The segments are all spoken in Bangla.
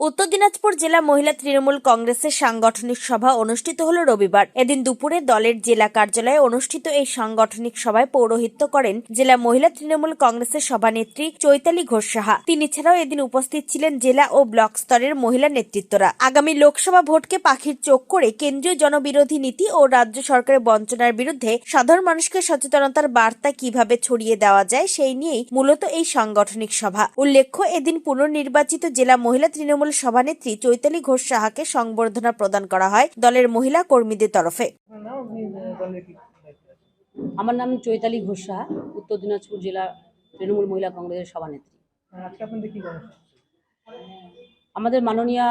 উত্তর দিনাজপুর জেলা মহিলা তৃণমূল কংগ্রেসের সাংগঠনিক সভা অনুষ্ঠিত হল রবিবার। এদিন দুপুরে দলের জেলা কার্যালয়ে অনুষ্ঠিত এই সাংগঠনিক সভায় পৌরোহিত্য করেন জেলা মহিলা তৃণমূল কংগ্রেসের সভানেত্রী চৈতালি ঘোষ সাহা। তিনি ছাড়াও এদিন উপস্থিত ছিলেন জেলা ও ব্লক স্তরের মহিলা নেতৃত্বরা। আগামী লোকসভা ভোটকে পাখির চোখ করে কেন্দ্রীয় জনবিরোধী নীতি ও রাজ্য সরকারের বঞ্চনার বিরুদ্ধে সাধারণ মানুষকে সচেতনতার বার্তা কীভাবে ছড়িয়ে দেওয়া যায়, সেই নিয়েই মূলত এই সাংগঠনিক সভা। উল্লেখ্য, এদিন পুনর্নির্বাচিত জেলা মহিলা তৃণমূল সভানেত্রী চৈতালি ঘোষ সাহাকে সংবর্ধনা প্রদান করা হয় দলের মহিলা কর্মীদের তরফে। আমার নাম চৈতালি ঘোষ সাহা উত্তর দিনাজপুর জেলা তৃণমূল মহিলা কংগ্রেসের সভানেত্রী আমাদের মাননীয়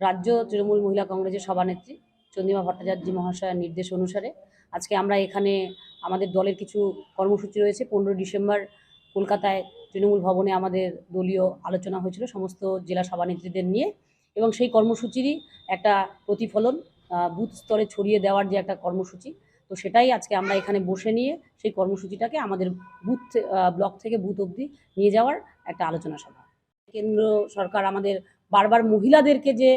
রাজ্য তৃণমূল মহিলা কংগ্রেসের সভানেত্রী চন্দ্রিমা ভট্টাচার্য মহাশয়ের নির্দেশ অনুসারে আজকে আমরা এখানে আমাদের দলের কিছু কর্মসূচি রয়েছে। পনেরো ডিসেম্বর কলকাতায় তৃণমূল ভবনে আমাদের দলীয় আলোচনা হয়েছিল, সমস্ত জেলা সভানেত্রীদের নিয়ে এবং সেই কর্মসূচিরই একটা প্রতিফলন বুথ স্তরে ছড়িয়ে দেওয়ার যে একটা কর্মসূচি। তো সেটাই আজকে আমরা এখানে বসে নিয়ে সেই কর্মসূচিটাকে আমাদের বুথ ব্লক থেকে বুথ অবধি নিয়ে যাওয়ার একটা আলোচনা সভা। কেন্দ্র সরকার আমাদের বারবার মহিলাদেরকে যে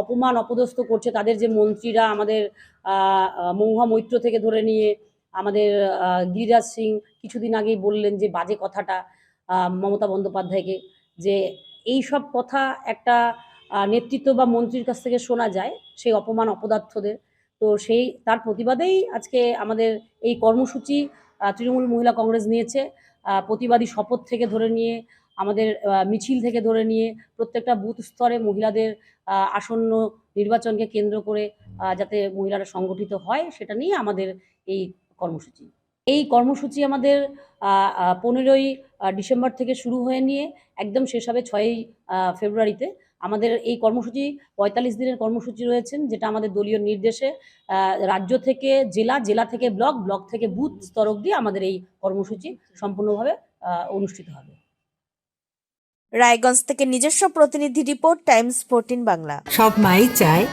অপমান, অপদস্থ করছে, তাদের যে মন্ত্রীরা আমাদের মহুয়া মৈত্র থেকে ধরে নিয়ে আমাদের গিরিরাজ সিং কিছুদিন আগেই বললেন যে বাজে কথাটা মমতা বন্দ্যোপাধ্যায়কে যে এই সব কথা একটা নেতৃত্ব বা মন্ত্রীর কাছ থেকে শোনা যায়, সেই অপমান অপদার্থদের। তো সেই, তার প্রতিবাদেই আজকে আমাদের এই কর্মসূচি তৃণমূল মহিলা কংগ্রেস নিয়েছে। প্রতিবাদী শপথ থেকে ধরে নিয়ে, আমাদের মিছিল থেকে ধরে নিয়ে, প্রত্যেকটা বুথ স্তরে মহিলাদের আসন্ন নির্বাচনকে কেন্দ্র করে যাতে মহিলারা সংগঠিত হয়, সেটা নিয়ে আমাদের এই কর্মসূচি। এই কর্মসূচি আমাদের পনেরোই ডিসেম্বর থেকে শুরু হয়ে নিয়ে একদম শেষ হবে ছয়ই ফেব্রুয়ারিতে। আমাদের এই কর্মসূচি পঁয়তাল্লিশ দিনের কর্মসূচি রয়েছেন যেটা আমাদের দলীয় নির্দেশে রাজ্য থেকে জেলা জেলা থেকে ব্লক ব্লক থেকে বুথ স্তর অব্দি আমাদের এই কর্মসূচি সম্পূর্ণভাবে অনুষ্ঠিত হবে। রায়গঞ্জ থেকে নিজস্ব প্রতিনিধি রিপোর্ট টাইমস ফোরটিন বাংলা। সব মাই চায়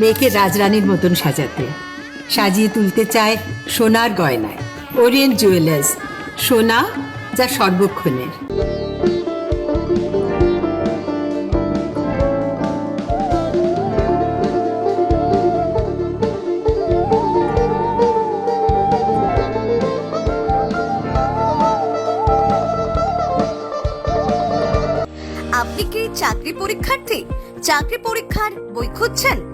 মেয়েকে রাজরানীর মতন সাজাতে। সাজিয়ে তুলতে চায় সোনার গয়নায়। ওরিয়েন্ট জুয়েলার্স সোনা যা সর্বক্ষণের। আপনি কি চাকরি পরীক্ষার্থী? চাকরি পরীক্ষার বই খুঁজছেন?